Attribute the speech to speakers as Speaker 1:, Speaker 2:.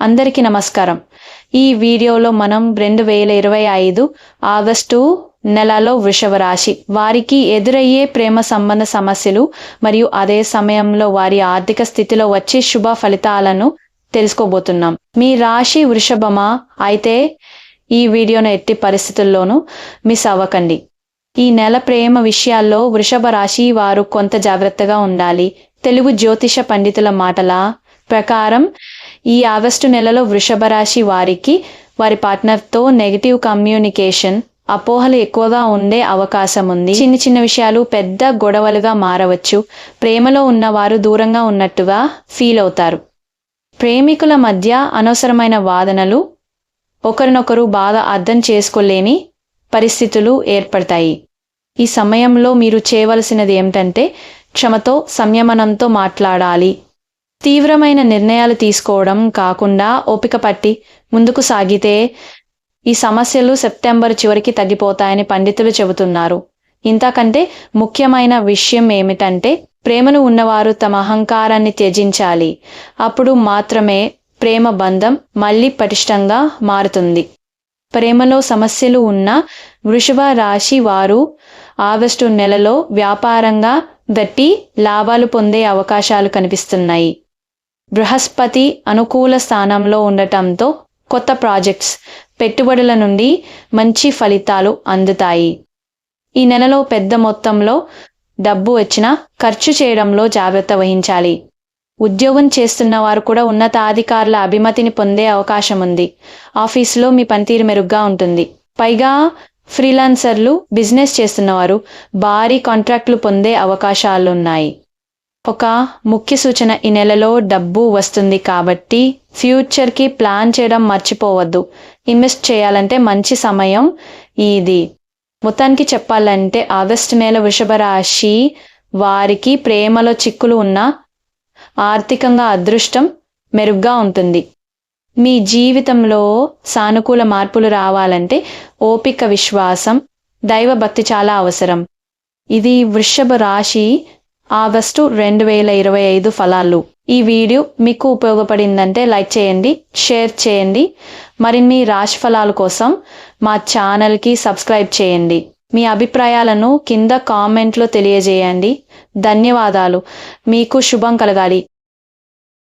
Speaker 1: అందరికీ నమస్కారం. ఈ వీడియోలో మనం రెండు వేల ఇరవై ఐదు ఆగస్టు నెలలో వృషభ రాశి వారికి ఎదురయ్యే ప్రేమ సంబంధ సమస్యలు మరియు అదే సమయంలో వారి ఆర్థిక స్థితిలో వచ్చే శుభ ఫలితాలను తెలుసుకోబోతున్నాం. మీ రాశి వృషభమా? అయితే ఈ వీడియోను ఎట్టి పరిస్థితుల్లోనూ మిస్ అవ్వకండి. ఈ నెల ప్రేమ విషయాల్లో వృషభ రాశి వారు కొంత జాగ్రత్తగా ఉండాలి. తెలుగు జ్యోతిష పండితుల మాటల ప్రకారం ఈ ఆగస్టు నెలలో వృషభ రాశి వారికి వారి పార్ట్నర్తో నెగిటివ్ కమ్యూనికేషన్ అపోహలు ఎక్కువగా ఉండే అవకాశం ఉంది. చిన్న చిన్న విషయాలు పెద్ద గొడవలుగా మారవచ్చు. ప్రేమలో ఉన్నవారు దూరంగా ఉన్నట్టుగా ఫీల్ అవుతారు. ప్రేమికుల మధ్య అనవసరమైన వాదనలు ఒకరినొకరు బాగా అర్థం చేసుకోలేని పరిస్థితులు ఏర్పడతాయి. ఈ సమయంలో మీరు చేయవలసినది ఏమిటంటే క్షమతో సంయమనంతో మాట్లాడాలి. తీవ్రమైన నిర్ణయాలు తీసుకోవడం కాకుండా ఓపిక పట్టి ముందుకు సాగితే ఈ సమస్యలు సెప్టెంబర్ చివరికి తగ్గిపోతాయని పండితులు చెబుతున్నారు. ఇంతకంటే ముఖ్యమైన విషయం ఏమిటంటే ప్రేమను ఉన్నవారు తమ అహంకారాన్ని త్యజించాలి. అప్పుడు మాత్రమే ప్రేమ బంధం మళ్ళీ పటిష్టంగా మారుతుంది. ప్రేమలో సమస్యలు ఉన్న వృషభ రాశి వారు ఆగస్టు నెలలో వ్యాపారంగా గట్టి లాభాలు పొందే అవకాశాలు కనిపిస్తున్నాయి. బృహస్పతి అనుకూల స్థానంలో ఉండటంతో కొత్త ప్రాజెక్ట్స్ పెట్టుబడుల నుండి మంచి ఫలితాలు అందుతాయి. ఈ నెలలో పెద్ద మొత్తంలో డబ్బు వచ్చినా ఖర్చు చేయడంలో జాగ్రత్త వహించాలి. ఉద్యోగం చేస్తున్న వారు కూడా ఉన్నతాధికారుల అభిమతిని పొందే అవకాశం ఉంది. ఆఫీసులో మీ పనితీరు మెరుగ్గా ఉంటుంది. పైగా ఫ్రీలాన్సర్లు బిజినెస్ చేస్తున్నవారు భారీ కాంట్రాక్టులు పొందే అవకాశాలున్నాయి. ఒక ముఖ్య సూచన ఈ నెలలో డబ్బు వస్తుంది కాబట్టి ఫ్యూచర్కి ప్లాన్ చేయడం మర్చిపోవద్దు. ఇన్వెస్ట్ చేయాలంటే మంచి సమయం ఇది. మొత్తానికి చెప్పాలంటే ఆగస్టు నెల వృషభ రాశి వారికి ప్రేమలో చిక్కులు ఉన్న ఆర్థికంగా అదృష్టం మెరుగ్గా ఉంటుంది. మీ జీవితంలో సానుకూల మార్పులు రావాలంటే ఓపిక విశ్వాసం దైవభక్తి చాలా అవసరం. ఇది వృషభ రాశి ఆగస్టు రెండు వేల ఇరవై ఐదు ఫలాలు. ఈ వీడియో మీకు ఉపయోగపడిందంటే లైక్ చేయండి షేర్ చేయండి. మరిన్ని రాశి ఫలాల కోసం మా ఛానల్కి సబ్స్క్రైబ్ చేయండి. మీ అభిప్రాయాలను కింద కామెంట్లో తెలియజేయండి. ధన్యవాదాలు. మీకు శుభం కలగాలి.